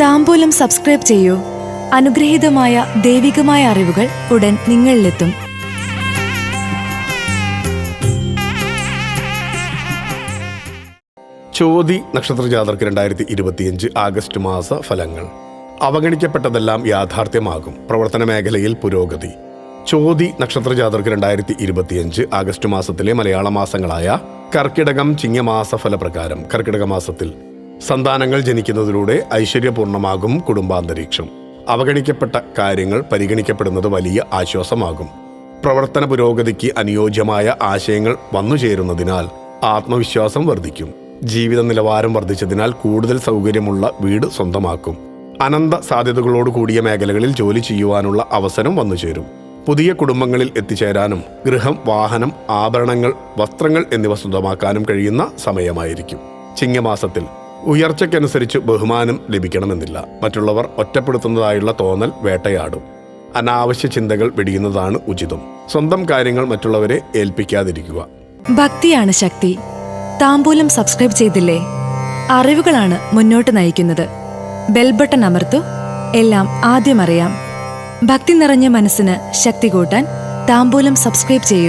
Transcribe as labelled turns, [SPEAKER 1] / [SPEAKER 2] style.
[SPEAKER 1] താമ്പൂലം subscribe ചെയ്യൂ. അനുഗ്രഹീതമായ ദൈവികമായ അറിവുകൾ ഉടൻ നിങ്ങളിലെത്തും.
[SPEAKER 2] ചോതി നക്ഷത്ര ജാതർക്ക് രണ്ടായിരത്തി ഇരുപത്തിയഞ്ച് ആഗസ്റ്റ് മാസ ഫലങ്ങൾ. അവഗണിക്കപ്പെട്ടതെല്ലാം യാഥാർത്ഥ്യമാകും. പ്രവർത്തന മേഖലയിൽ പുരോഗതി. ചോതി നക്ഷത്ര ജാതർക്ക് രണ്ടായിരത്തി ഇരുപത്തിയഞ്ച് ആഗസ്റ്റ് മാസത്തിലെ മലയാള മാസങ്ങളായ കർക്കിടകം ചിങ്ങമാസ ഫലപ്രകാരം. കർക്കിടക മാസത്തിൽ സന്താനങ്ങൾ ജനിക്കുന്നതിലൂടെ ഐശ്വര്യപൂർണമാകും കുടുംബാന്തരീക്ഷം. അവഗണിക്കപ്പെട്ട കാര്യങ്ങൾ പരിഗണിക്കപ്പെടുന്നത് വലിയ ആശ്വാസമാകും. പ്രവർത്തന പുരോഗതിക്ക് അനുയോജ്യമായ ആശയങ്ങൾ വന്നുചേരുന്നതിനാൽ ആത്മവിശ്വാസം വർദ്ധിക്കും. ജീവിത നിലവാരം വർദ്ധിച്ചതിനാൽ കൂടുതൽ സൗകര്യമുള്ള വീട് സ്വന്തമാക്കും. അനന്ത സാധ്യതകളോട് കൂടിയ മേഖലകളിൽ ജോലി ചെയ്യുവാനുള്ള അവസരം വന്നുചേരും പുതിയ കുടുംബങ്ങളിൽ എത്തിച്ചേരാനും ഗൃഹം വാഹനം ആഭരണങ്ങൾ വസ്ത്രങ്ങൾ എന്നിവ സ്വന്തമാക്കാനും കഴിയുന്ന സമയമായിരിക്കും. ചിങ്ങമാസത്തിൽ ഉയർച്ചയ്ക്കനുസരിച്ച് ബഹുമാനം ലഭിക്കണമെന്നില്ല. മറ്റുള്ളവർ ഒറ്റപ്പെടുത്തുന്നതായുള്ള തോന്നൽ വേട്ടയാടും. അനാവശ്യ ചിന്തകൾ വെടിയുന്നതാണ് ഉചിതം. സ്വന്തം കാര്യങ്ങൾ മറ്റുള്ളവരെ ഏൽപ്പിക്കാതിരിക്കുക.
[SPEAKER 1] ഭക്തിയാണ് ശക്തി. താമ്പൂലം സബ്സ്ക്രൈബ് ചെയ്തില്ലേ? അറിവുകളാണ് മുന്നോട്ട് നയിക്കുന്നത്. ബെൽബട്ടൺ അമർത്തു. എല്ലാം ആദ്യം അറിയാം. ഭക്തി നിറഞ്ഞ മനസ്സിന് ശക്തി കൂട്ടാൻ താമ്പൂലം സബ്സ്ക്രൈബ് ചെയ്യൂ.